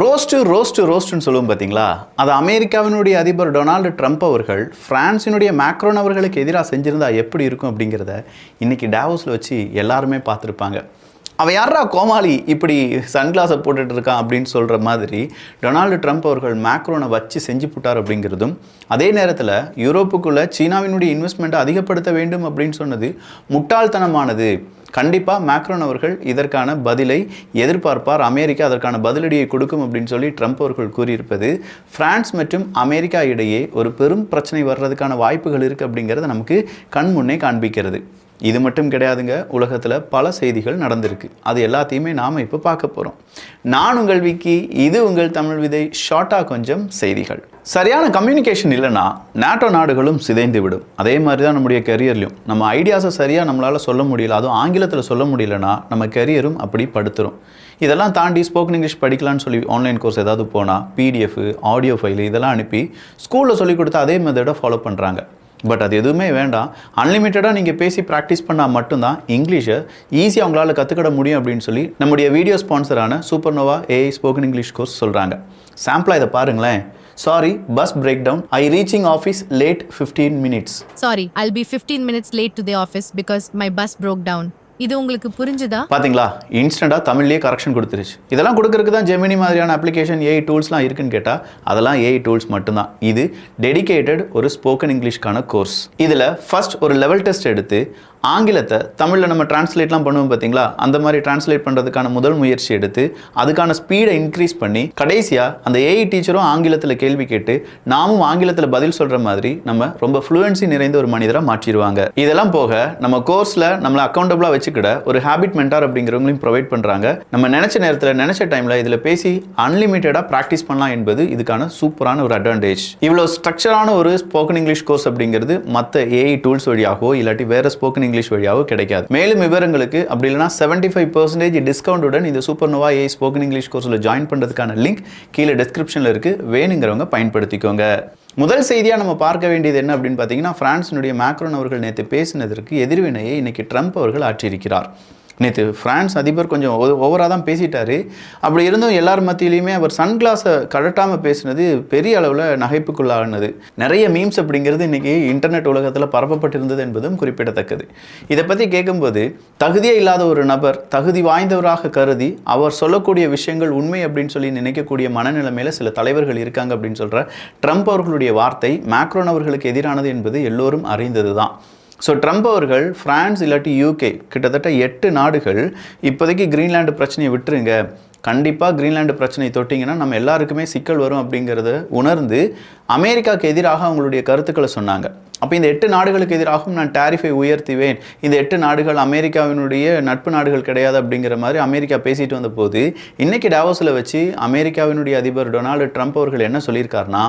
Roast roast ரோஸ்ட்டுன்னு சொல்லுவோம் பார்த்தீங்களா அது அமெரிக்காவினுடைய அதிபர் டொனால்டு ட்ரம்ப் அவர்கள் பிரான்சினுடைய மேக்ரோன் அவர்களுக்கு எதிராக செஞ்சிருந்தா எப்படி இருக்கும் அப்படிங்கிறத இன்னைக்கு டாவோஸில் வச்சு எல்லாருமே பார்த்துருப்பாங்க. அவன் யாரா கோமாளி? இப்படி சன்கிளாஸை போட்டுட்டு இருக்கான் அப்படின்னு சொல்கிற மாதிரி டொனால்டு ட்ரம்ப் அவர்கள் மேக்ரோனை வச்சு செஞ்சு போட்டார் அப்படிங்கிறதும் அதே நேரத்தில் யூரோப்புக்குள்ளே சீனாவினுடைய இன்வெஸ்ட்மெண்ட்டை அதிகப்படுத்த வேண்டும் அப்படின்னு சொன்னது முட்டாள்தனமானது. கண்டிப்பாக மேக்ரோன் அவர்கள் இதற்கான பதிலை எதிர்பார்ப்பார். அமெரிக்கா அதற்கான பதிலடியை கொடுக்கும் அப்படின்னு சொல்லி ட்ரம்ப் அவர்கள் கூறியிருப்பது பிரான்ஸ் மற்றும் அமெரிக்கா இடையே ஒரு பெரும் பிரச்சனை வர்றதுக்கான வாய்ப்புகள் இருக்குது அப்படிங்கிறத நமக்கு கண் முன்னே காண்பிக்கிறது. இது மட்டும் கிடையாதுங்க உலகத்தில் பல செய்திகள் நடந்திருக்கு. அது எல்லாத்தையுமே நாம் இப்போ பார்க்க போகிறோம் நான் உங்கள் விக்கி இது உங்கள் தமிழ் விதை ஷார்ட்டாக கொஞ்சம் செய்திகள். சரியான கம்யூனிகேஷன் இல்லைன்னா நாட்டோ நாடுகளும் சிதைந்து விடும். அதே மாதிரி தான் நம்முடைய கெரியர்லையும் நம்ம ஐடியாஸை சரியாக நம்மளால் சொல்ல முடியல அதுவும் ஆங்கிலத்தில் சொல்ல முடியலன்னா நம்ம கெரியரும் அப்படி படுத்துரும். இதெல்லாம் தாண்டி ஸ்போக்கன் இங்கிலீஷ் படிக்கலான்னு சொல்லி ஆன்லைன் கோர்ஸ் ஏதாவது போனால் பிடிஎஃப் ஆடியோ ஃபைல் இதெல்லாம் அனுப்பி ஸ்கூலில் சொல்லிக் கொடுத்து அதே மெத்தடை ஃபாலோ பண்ணுறாங்க பட் அது எதுவுமே வேண்டாம். அன்லிமிட்டடாக நீங்கள் பேசி ப்ராக்டிஸ் பண்ணால் மட்டும்தான் இங்கிலீஷை ஈஸியாக உங்களால் கற்றுக்கிட முடியும் அப்படின்னு சொல்லி நம்முடைய video ஸ்பான்சரான super nova AI spoken English course சொல்கிறாங்க சாம்பிளாக இதை பாருங்களேன். Sorry bus break down I reaching office late fifteen minutes sorry I'll be fifteen minutes late to the office because my bus broke down இது உங்களுக்கு புரிஞ்சுதா? பாத்தீங்களா? இன்ஸ்டண்ட்டாக தமிழ்லேயே கரெக்ஷன் கொடுத்துருச்சு. இதெல்லாம் கொடுக்கறதுக்கு தான் ஜெமினி மாதிரியான அப்ளிகேஷன் ஏஐ டூல்ஸ்லாம் இருக்குன்னு கேட்டால் அதெல்லாம் ஏஐ டூல்ஸ் மட்டும்தான். இது டெடிகேட்டட் ஒரு ஸ்போக்கன் இங்கிலீஷ்க்கான கோர்ஸ் இதில் ஃபர்ஸ்ட் ஒரு லெவல் டெஸ்ட் எடுத்து ஆங்கிலத்தை தமிழில் நம்ம டிரான்ஸ்லேட்லாம் பண்ணுவோம் பார்த்தீங்களா அந்த மாதிரி டிரான்ஸ்லேட் பண்ணுறதுக்கான முதல் முயற்சி எடுத்து அதுக்கான ஸ்பீடை இன்க்ரீஸ் பண்ணி கடைசியாக அந்த ஏஐ டீச்சரும் ஆங்கிலத்தில் கேள்வி கேட்டு நாமும் ஆங்கிலத்தில் பதில் சொல்கிற மாதிரி நம்ம ரொம்ப ஃப்ளூயன்சி நிறைந்த ஒரு மனிதராக மாற்றிடுவாங்க. இதெல்லாம் போக நம்ம கோர்ஸில் நம்மளை அக்கௌண்டபிளாக வச்சுக்கிட ஒரு ஹேபிட் மென்டார் அப்படிங்கிறவங்களையும் ப்ரொவைட் பண்ணுறாங்க நம்ம நினச்ச நேரத்தில் நினச்ச டைமில் இதில் பேசி அன்லிமிட்டடாக ப்ராக்டிஸ் பண்ணலாம் என்பது இதுக்கான சூப்பரான ஒரு அட்வான்டேஜ் இவ்வளோ ஸ்ட்ரக்சரான ஒரு ஸ்போக்கன் இங்கிலீஷ் கோர்ஸ் அப்படிங்கிறது மற்ற ஏஐ டூல்ஸ் வழியாகவோ இல்லாட்டி வேறு ஸ்போக்கன் இங்கிலீஷ் வழியாகவோ கிடைக்காது. மேலும் விவரங்களுக்கு அப்படி இல்லைனா செவன்டி ஃபைவ் பர்சன்டேஜ் டிஸ்கவுண்டுடன் இந்த super nova AI spoken English கோர்ஸில் ஜாயின் பண்ணுறதுக்கான லிங்க் கீழே டிஸ்கிரிப்ஷனில் இருக்குது வேணுங்கிறவங்க பயன்படுத்திக்கோங்க. முதல் செய்தியாக நம்ம பார்க்க வேண்டியது என்ன அப்படின்னு பார்த்தீங்கன்னா பிரான்ஸினுடைய மேக்ரோன் அவர்கள் நேற்று பேசினதற்கு எதிர்வினையை இன்னைக்கு ட்ரம்ப் அவர்கள் ஆற்றியிருக்கிறார். நேற்று பிரான்ஸ் அதிபர் கொஞ்சம் ஓவராக தான் பேசிட்டாரு. அப்படி இருந்தும் எல்லார் மத்தியிலையுமே அவர் சன்கிளாஸை கழட்டாமல் பேசினது பெரிய அளவில் நகைப்புக்குள்ளானது. நிறைய மீம்ஸ் அப்படிங்கிறது இன்றைக்கி இன்டர்நெட் உலகத்தில் பரப்பப்பட்டிருந்தது என்பதும் குறிப்பிடத்தக்கது. இதை பற்றி கேட்கும்போது தகுதியே இல்லாத ஒரு நபர் தகுதி வாய்ந்தவராக கருதி அவர் சொல்லக்கூடிய விஷயங்கள் உண்மை அப்படின்னு சொல்லி நினைக்கக்கூடிய மனநிலைமையில் சில தலைவர்கள் இருக்காங்க அப்படின்னு சொல்கிற ட்ரம்ப் அவர்களுடைய வார்த்தை மேக்ரோன் அவர்களுக்கு எதிரானது என்பது எல்லோரும் அறிந்தது தான் ஸோ ட்ரம்ப் அவர்கள் ஃப்ரான்ஸ் இல்லாட்டி யூகே கிட்டத்தட்ட எட்டு நாடுகள் இப்போதைக்கு கிரீன்லாண்டு பிரச்சனையை விட்டுருங்க. கண்டிப்பாக கிரீன்லாண்டு பிரச்சனை தொட்டிங்கன்னா நம்ம எல்லாருக்குமே சிக்கல் வரும் அப்படிங்கிறத உணர்ந்து அமெரிக்காவுக்கு எதிராக அவங்களுடைய கருத்துக்களை சொன்னாங்க. அப்போ இந்த எட்டு நாடுகளுக்கு எதிராகவும் நான் டேரிஃபை உயர்த்துவேன். இந்த எட்டு நாடுகள் அமெரிக்காவினுடைய நட்பு நாடுகள் கிடையாது அப்படிங்கிற மாதிரி அமெரிக்கா பேசிட்டு வந்த போது இன்றைக்கி டாவோஸில் வச்சு அமெரிக்காவினுடைய அதிபர் டொனால்டு ட்ரம்ப் அவர்கள் என்ன சொல்லியிருக்காருன்னா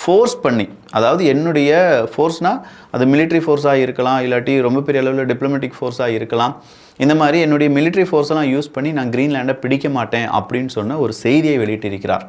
ஃபோர்ஸ் பண்ணி அதாவது என்னுடைய ஃபோர்ஸ்னால் அது மிலிட்ரி ஃபோர்ஸாக இருக்கலாம் இல்லாட்டி ரொம்ப பெரிய அளவில் டிப்ளமேட்டிக் ஃபோர்ஸாக இருக்கலாம். இந்த மாதிரி என்னுடைய மிலிட்ரி ஃபோர்ஸெல்லாம் யூஸ் பண்ணி நான் க்ரீன்லேண்டை பிடிக்க மாட்டேன் அப்படின்னு சொன்ன ஒரு செய்தியை வெளியிட்டிருக்கிறார்.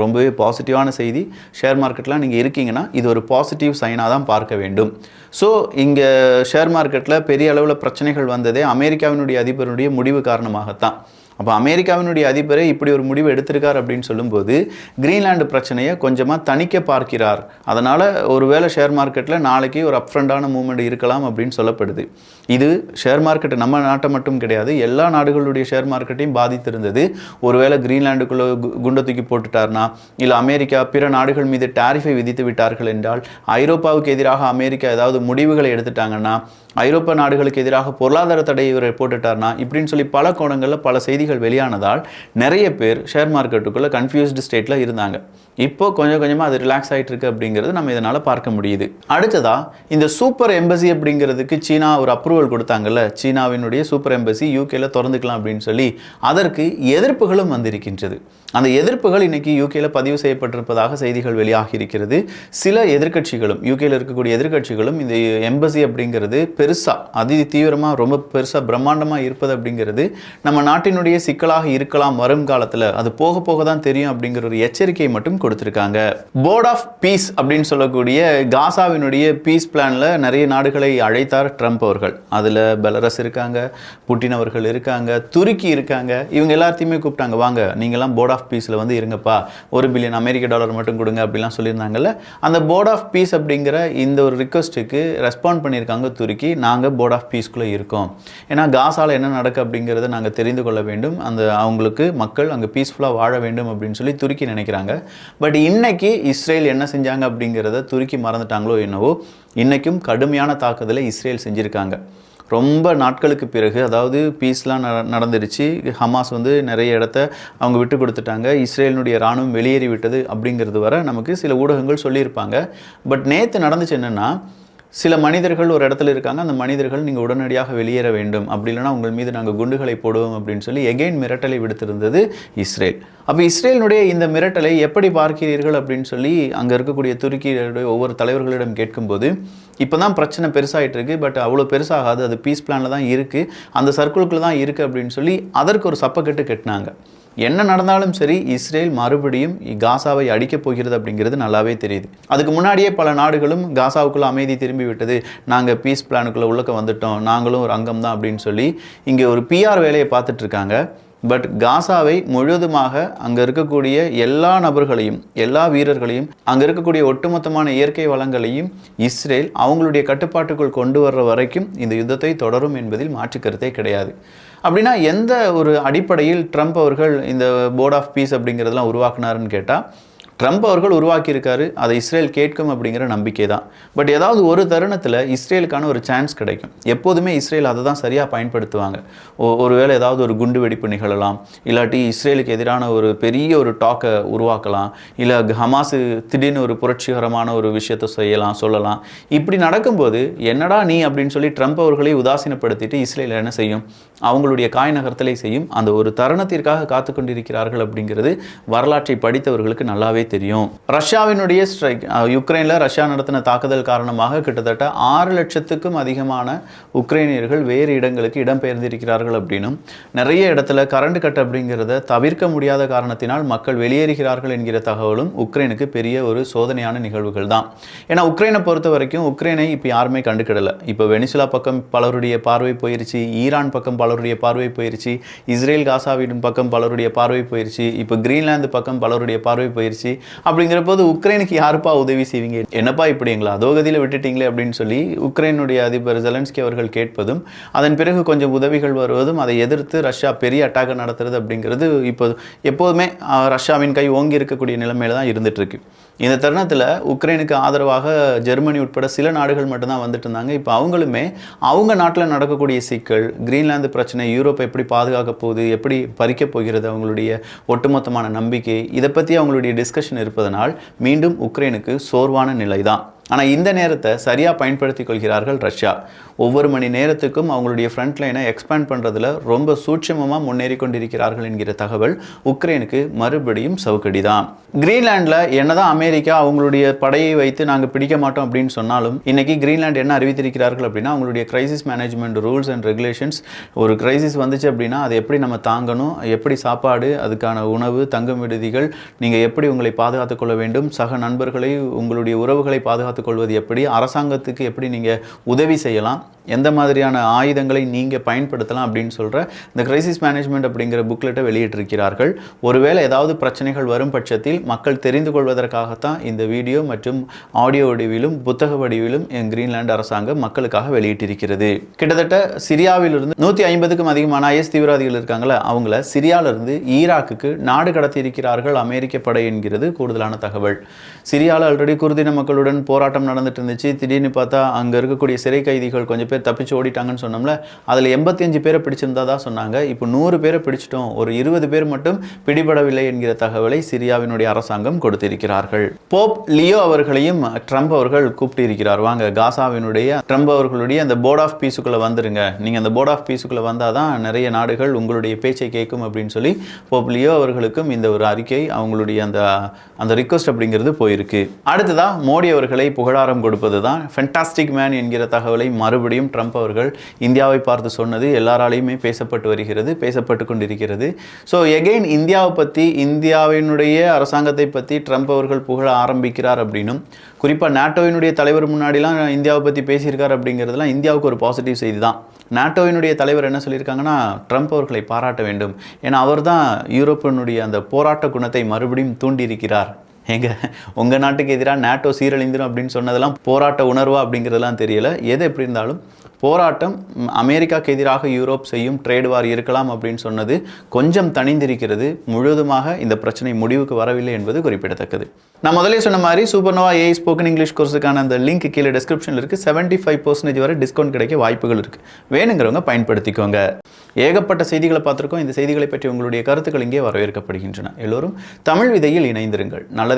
ரொம்பவே பாசிட்டிவான செய்தி. ஷேர் மார்க்கெட்டில் நீங்கள் இருக்கீங்கன்னா இது ஒரு பாசிட்டிவ் சைனாக தான் பார்க்க வேண்டும். ஸோ இங்கே ஷேர் மார்க்கெட்டில் பெரிய அளவில் பிரச்சனைகள் வந்ததே அமெரிக்காவினுடைய அதிபருடைய முடிவு காரணமாகத்தான். அப்போ அமெரிக்காவினுடைய அதிபரே இப்படி ஒரு முடிவு எடுத்திருக்கார் அப்படின்னு சொல்லும்போது கிரீன்லாண்டு பிரச்சனையை கொஞ்சமாக தணிக்க பார்க்கிறார். அதனால் ஒருவேளை ஷேர் மார்க்கெட்டில் நாளைக்கு ஒரு அப்ஃப்ரண்டான மூவ்மெண்ட் இருக்கலாம் அப்படின்னு சொல்லப்படுது. இது ஷேர் மார்க்கெட் நம்ம நாட்டை மட்டும் கிடையாது எல்லா நாடுகளுடைய ஷேர் மார்க்கெட்டையும் பாதித்திருந்தது. ஒருவேளை கிரீன்லாண்டுக்குள்ளே கு- குண்டை தூக்கி போட்டுட்டார்னா இல்லை அமெரிக்கா பிற நாடுகள் மீது டாரிஃபை விதித்து விட்டார்கள் என்றால் ஐரோப்பாவுக்கு எதிராக அமெரிக்கா ஏதாவது முடிவுகளை எடுத்துட்டாங்கன்னா ஐரோப்பா நாடுகளுக்கு எதிராக பொருளாதார தடை இவரை போட்டுட்டார்னா இப்படின்னு சொல்லி பல கோணங்களில் பல செய்திகள் வெளியானதால் நிறைய பேர் ஷேர் மார்க்கெட்டுக்குள்ளே கன்ஃபியூஸ்டு ஸ்டேட்டில் இருந்தாங்க. இப்போ கொஞ்சம் கொஞ்சமாக அது ரிலாக்ஸ் ஆகிட்டு இருக்கு அப்படிங்கிறது நம்ம இதனால் பார்க்க முடியுது. அடுத்ததா இந்த சூப்பர் எம்பசி அப்படிங்கிறதுக்கு சீனா ஒரு அப்ரூவல் கொடுத்தாங்கல்ல? சீனாவினுடைய சூப்பர் எம்பசி யூகேல திறந்துக்கலாம் அப்படின்னு சொல்லி அதற்கு எதிர்ப்புகளும் வந்திருக்கின்றது. அந்த எதிர்ப்புகள் இன்னைக்கு யூகேல பதிவு செய்யப்பட்டிருப்பதாக செய்திகள் வெளியாகி இருக்கிறது சில எதிர்க்கட்சிகளும் யூகேல இருக்கக்கூடிய எதிர்க்கட்சிகளும் இந்த எம்பசி அப்படிங்கிறது பெருசாக அதி தீவிரமாக ரொம்ப பெருசாக பிரம்மாண்டமாக இருப்பது அப்படிங்கிறது நம்ம நாட்டினுடைய சிக்கலாக இருக்கலாம் வரும் காலத்தில். அது போக போக தான் தெரியும் அப்படிங்கிற ஒரு எச்சரிக்கையை மட்டும் கொடுத்துருக்காங்க. போர்ட் ஆஃப் பீஸ் அப்படின்னு சொல்லக்கூடிய காசாவினுடைய பீஸ் பிளானில் நிறைய நாடுகளை அழைத்தார் ட்ரம்ப் அவர்கள். அதில் பெலரஸ் இருக்காங்க புட்டின் அவர்கள் இருக்காங்க துருக்கி இருக்காங்க. இவங்க எல்லாத்தையுமே கூப்பிட்டாங்க வாங்க நீங்களாம் போர்ட் ஆஃப் பீஸில் வந்து இருங்கப்பா. ஒரு பில்லியன் அமெரிக்க டாலர் மட்டும் கொடுங்க அப்படிலாம் சொல்லியிருந்தாங்கல்ல. அந்த போர்ட் ஆஃப் பீஸ் அப்படிங்கிற இந்த ஒரு ரிக்வஸ்ட்டுக்கு ரெஸ்பாண்ட் பண்ணியிருக்காங்க துருக்கி நாங்கள் போர்ட் ஆஃப் பீஸ்க்குள்ளே இருக்கோம். ஏன்னா காசாவில் என்ன நடக்கு அப்படிங்கிறத நாங்கள் தெரிந்து கொள்ள வேண்டும். அந்த அவங்களுக்கு மக்கள் அங்கே பீஸ்ஃபுல்லாக வாழ வேண்டும் அப்படின்னு சொல்லி துருக்கி நினைக்கிறாங்க. பட் இன்னைக்கு இஸ்ரேல் என்ன செஞ்சாங்க அப்படிங்கிறத துருக்கி மறந்துட்டாங்களோ என்னவோ இன்றைக்கும் கடுமையான தாக்குதலை இஸ்ரேல் செஞ்சுருக்காங்க. ரொம்ப நாட்களுக்கு பிறகு அதாவது பீஸ்லாம் நட நடந்துருச்சு. ஹமாஸ் வந்து நிறைய இடத்த அவங்க விட்டு கொடுத்துட்டாங்க. இஸ்ரேலினுடைய இராணுவம் வெளியேறி விட்டது அப்படிங்கிறது வர நமக்கு சில ஊடகங்கள் சொல்லியிருப்பாங்க. பட் நேற்று நடந்துச்சு என்னென்னா சில மனிதர்கள் ஒரு இடத்துல இருக்காங்க அந்த மனிதர்கள் நீங்கள் உடனடியாக வெளியேற வேண்டும். அப்படி இல்லைன்னா உங்கள் மீது நாங்கள் குண்டுகளை போடுவோம் அப்படின்னு சொல்லி எகெயின் மிரட்டலை விடுத்திருந்தது இஸ்ரேல். அப்போ இஸ்ரேலினுடைய இந்த மிரட்டலை எப்படி பார்க்கிறீர்கள் அப்படின்னு சொல்லி அங்கே இருக்கக்கூடிய துருக்கியுடைய ஒவ்வொரு தலைவர்களிடம் கேட்கும்போது இப்போ தான் பிரச்சனை பெருசாகிட்டு இருக்கு பட் அவ்வளோ பெருசாகாது அது பீஸ் பிளானில் தான் இருக்குது அந்த சர்க்கிளுக்குள்ள தான் இருக்குது அப்படின்னு சொல்லி அதற்கு ஒரு சப்பக்கட்டு கட்டினாங்க. என்ன நடந்தாலும் சரி இஸ்ரேல் மறுபடியும் காசாவை அடிக்கப் போகிறது அப்படிங்கிறது நல்லாவே தெரியுது. அதுக்கு முன்னாடியே பல நாடுகளும் காசாவுக்குள்ள அமைதி திரும்பி விட்டது. நாங்கள் பீஸ் பிளானுக்குள்ளே உள்ளக்க வந்துட்டோம். நாங்களும் ஒரு அங்கம் தான் அப்படின்னு சொல்லி இங்கே ஒரு பிஆர் வேலையை பார்த்துட்டு இருக்காங்க. பட் காசாவை முழுவதுமாக அங்கே இருக்கக்கூடிய எல்லா நபர்களையும் எல்லா வீரர்களையும் அங்கே இருக்கக்கூடிய ஒட்டுமொத்தமான இயற்கை வளங்களையும் இஸ்ரேல் அவங்களுடைய கட்டுப்பாட்டுக்குள் கொண்டு வர்ற வரைக்கும் இந்த யுத்தத்தை தொடரும் என்பதில் மாற்று கருத்தே கிடையாது. அப்படின்னா எந்த ஒரு அடிப்படையில் ட்ரம்ப் அவர்கள் இந்த போர்ட் ஆஃப் பீஸ் அப்படிங்கிறதெல்லாம் உருவாக்குனாருன்னு கேட்டால் ட்ரம்ப் அவர்கள் உருவாக்கியிருக்காரு அதை இஸ்ரேல் கேட்கும் அப்படிங்கிற நம்பிக்கை தான் பட் ஏதாவது ஒரு தருணத்தில் இஸ்ரேலுக்கான ஒரு சான்ஸ் கிடைக்கும். எப்போதுமே இஸ்ரேல் அதை தான் சரியாக பயன்படுத்துவாங்க. ஒருவேளை ஏதாவது ஒரு குண்டு வெடிப்பு நிகழலாம் இல்லாட்டி இஸ்ரேலுக்கு எதிரான ஒரு பெரிய ஒரு டாக்கை உருவாக்கலாம் இல்லை ஹமாஸு திடீர்னு ஒரு புரட்சிகரமான ஒரு விஷயத்தை செய்யலாம் சொல்லலாம். இப்படி நடக்கும்போது என்னடா நீ அப்படின்னு சொல்லி ட்ரம்ப் அவர்களை உதாசீனப்படுத்திட்டு இஸ்ரேல் என்ன செய்யும்? அவங்களுடைய காய் நகர்த்தலை செய்யும். அந்த ஒரு தருணத்திற்காக காத்து கொண்டிருக்கிறார்கள் அப்படிங்கிறது வரலாற்றை படித்தவர்களுக்கு நல்லாவே தெரியும். ரஷ்யாவினுடைய ஸ்ட்ரைக் யுக்ரைனில் ரஷ்யா நடத்தின தாக்குதல் காரணமாக கிட்டத்தட்ட ஆறு லட்சத்துக்கும் அதிகமான உக்ரைனியர்கள் வேறு இடங்களுக்கு இடம்பெயர்ந்திருக்கிறார்கள் அப்படின்னும் நிறைய இடத்துல கரண்ட் கட் அப்படிங்கிறத தவிர்க்க முடியாத காரணத்தினால் மக்கள் வெளியேறுகிறார்கள் என்கிற தகவலும் உக்ரைனுக்கு பெரிய ஒரு சோதனையான நிகழ்வுகள் தான். ஏன்னா உக்ரைனை பொறுத்த வரைக்கும் உக்ரைனை இப்போ யாருமே கண்டுக்கிடலை. இப்போ வெனிசுலா பக்கம் பலருடைய பார்வை போயிருச்சு ஈரான் பக்கம் பலருடைய பார்வை போயிருச்சு இஸ்ரேல் காசாவின் பக்கம் பலருடைய பார்வை போயிருச்சு இப்போ கிரீன்லாந்து பக்கம் பலருடைய பார்வை போயிருச்சு. அப்படிங்கிற போது உக்ரைனுக்கு யாருப்பா உதவி செய்வீங்க? என்னப்பா இப்படி எங்களை அதோகதியில் விட்டுட்டீங்களே அப்படின்னு சொல்லி உக்ரைனுடைய அதிபர் ஜெலன்ஸ்கி அவர்கள் கேட்பதும் அதன் பிறகு கொஞ்சம் உதவிகள் வருவதும் அதை எதிர்த்து ரஷ்யா பெரிய அட்டாக் நடத்துறது அப்படிங்கிறது இப்போ எப்போதுமே ரஷ்யாவின் கை ஓங்கி இருக்கக்கூடிய நிலைமையில தான் இருந்துட்டு இருக்கு. இந்த தருணத்தில் உக்ரைனுக்கு ஆதரவாக ஜெர்மனி உட்பட சில நாடுகள் மட்டும்தான் வந்துட்டு இருந்தாங்க. இப்போ அவங்களுமே அவங்க நாட்டில் நடக்கக்கூடிய சிக்கல் கிரீன்லாந்து பிரச்சனை யூரோப் எப்படி பாதுகாக்க போகுது எப்படி பறிக்க போகிறது அவங்களுடைய ஒட்டுமொத்தமான நம்பிக்கை இதை பற்றி அவங்களுடைய டிஸ்கஷன் இருப்பதனால் மீண்டும் உக்ரைனுக்கு சோர்வான நிலை தான் ஆனால் இந்த நேரத்தை சரியாக பயன்படுத்தி கொள்கிறார்கள் ரஷ்யா. ஒவ்வொரு மணி நேரத்துக்கும் அவங்களுடைய ஃப்ரண்ட் லைனை எக்ஸ்பேண்ட் பண்ணுறதுல ரொம்ப சூட்சமமாக முன்னேறி கொண்டிருக்கிறார்கள் என்கிற தகவல் உக்ரைனுக்கு மறுபடியும் சவுக்கடி தான் கிரீன்லாண்டில் என்னதான் அமெரிக்கா அவங்களுடைய படையை வைத்து நாங்கள் பிடிக்க மாட்டோம் அப்படின்னு சொன்னாலும் இன்றைக்கி கிரீன்லாண்ட் என்ன அறிவித்திருக்கிறார்கள் அப்படின்னா அவங்களுடைய crisis management rules and regulations ஒரு கிரைசிஸ் வந்துச்சு அப்படின்னா அதை எப்படி நம்ம தாங்கணும் எப்படி சாப்பாடு அதுக்கான உணவு தங்கும் விடுதிகள் நீங்கள் எப்படி உங்களை பாதுகாத்துக் கொள்ள வேண்டும் சக நண்பர்களை உங்களுடைய உறவுகளை பாதுகாத்து பாதுகாத்துக் கொள்வது எப்படி? அரசாங்கத்துக்கு எப்படி நீங்கள் உதவி செய்யலாம்? எந்த மாதிரியான ஆயுதங்களை நீங்கள் பயன்படுத்தலாம் அப்படின்னு சொல்கிற இந்த கிரைசிஸ் மேனேஜ்மெண்ட் அப்படிங்கிற புக்லெட்டை வெளியிட்டிருக்கிறார்கள். ஒருவேளை ஏதாவது பிரச்சனைகள் வரும் பட்சத்தில் மக்கள் தெரிந்து கொள்வதற்காகத்தான் இந்த வீடியோ மற்றும் ஆடியோ வடிவிலும் புத்தக வடிவிலும் என் கிரீன்லாந்து அரசாங்கம் மக்களுக்காக வெளியிட்டிருக்கிறது. கிட்டத்தட்ட சிரியாவிலிருந்து நூற்றி ஐம்பதுக்கும் அதிகமான ஐஎஸ் தீவிரவாதிகள் இருக்காங்களே அவங்கள சிரியாவிலிருந்து ஈராக்குக்கு நாடு கடத்தி இருக்கிறார்கள் அமெரிக்க படை என்கிறது கூடுதலான தகவல். சிரியாவில் ஆல்ரெடி குர்தின மக்களுடன் போராட்டம் நடந்துட்டு இருந்துச்சு. திடீர்னு பார்த்தா அங்கே இருக்கக்கூடிய சிறை கைதிகள் கொஞ்சம் பேர் தப்பிச்சு ஓடிட்டாங்கன்னு சொன்னோம்ல அதில் எண்பத்தஞ்சு பேரை பிடிச்சிருந்ததா சொன்னாங்க. இப்போ நூறு பேரை பிடிச்சிட்டோம். ஒரு இருபது பேர் மட்டும் பிடிபடவில்லை என்கிற தகவலை சிரியாவினுடைய அரசாங்கம் கொடுத்திருக்கிறார்கள். போப் லியோ அவர்களையும் ட்ரம்ப் அவர்கள் கூப்பிட்டு இருக்கிறார் வாங்க காசாவினுடைய ட்ரம்ப் அவர்களுடைய அந்த போர்ட் ஆஃப் பீஸுக்குள்ளே வந்துருங்க. நீங்கள் அந்த போர்ட் ஆஃப் பீஸுக்குள்ளே வந்தால் தான் நிறைய நாடுகள் உங்களுடைய பேச்சை கேட்கும் அப்படின்னு சொல்லி போப் லியோ அவர்களுக்கும் இந்த ஒரு அறிக்கை அவங்களுடைய அந்த அந்த ரிக்வஸ்ட் அப்படிங்கிறது போயிருக்கு. அடுத்ததா மோடி அவர்களை புகழாரம் கொடுப்பது தான் ஃபென்டாஸ்டிக் மேன் என்கிற தகவலை மறுபடியும் ட்ரம்ப் அவர்கள் இந்தியாவை பார்த்து சொன்னது எல்லாராலையுமே பேசப்பட்டு வருகிறது பேசப்பட்டு கொண்டிருக்கிறது. ஸோ எகெயின் இந்தியாவை பற்றி இந்தியாவினுடைய அரசாங்கத்தை பற்றி ட்ரம்ப் அவர்கள் புகழ ஆரம்பிக்கிறார் அப்படின்னும் குறிப்பாக நாட்டோவினுடைய தலைவர் முன்னாடிலாம் இந்தியாவை பற்றி பேசியிருக்கார் அப்படிங்கிறதுலாம் இந்தியாவுக்கு ஒரு பாசிட்டிவ் செய்தி தான். நாட்டோவினுடைய தலைவர் என்ன சொல்லியிருக்காங்கன்னா ட்ரம்ப் அவர்களை பாராட்ட வேண்டும். ஏன்னா அவர் தான் யூரோப்பினுடைய அந்த போராட்ட குணத்தை மறுபடியும் தூண்டியிருக்கிறார். எங்கள் உங்கள் நாட்டுக்கு எதிராக நேட்டோ சீரழிந்துடும் அப்படின்னு சொன்னதெல்லாம் போராட்ட உணர்வா அப்படிங்கிறதெல்லாம் தெரியல. எது எப்படி இருந்தாலும் போராட்டம் அமெரிக்காக்கு எதிராக யூரோப் செய்யும் ட்ரேட் வார் இருக்கலாம் அப்படின்னு சொன்னது கொஞ்சம் தணிந்திருக்கிறது. முழுவதுமாக இந்த பிரச்சனை முடிவுக்கு வரவில்லை என்பது குறிப்பிடத்தக்கது. நான் முதலே சொன்ன மாதிரி சூப்பர்னோவா ஏஐ ஸ்போக்கன் இங்கிலீஷ் கோர்ஸுக்கான அந்த லிங்க் கீழே டிஸ்கிரிப்ஷனில் இருக்குது செவன்ட்டி ஃபைவ் பர்சன்டேஜ் வரை டிஸ்கவுண்ட் கிடைக்க வாய்ப்புகள் இருக்குது வேணுங்கிறவங்க பயன்படுத்திக்கோங்க. ஏகப்பட்ட செய்திகளை பார்த்துருக்கோம். இந்த செய்திகளை பற்றி உங்களுடைய கருத்துக்கள் இங்கே வரவேற்கப்படுகின்றன. எல்லோரும் தமிழ் விதையில் இணைந்திருங்கள். நல்லது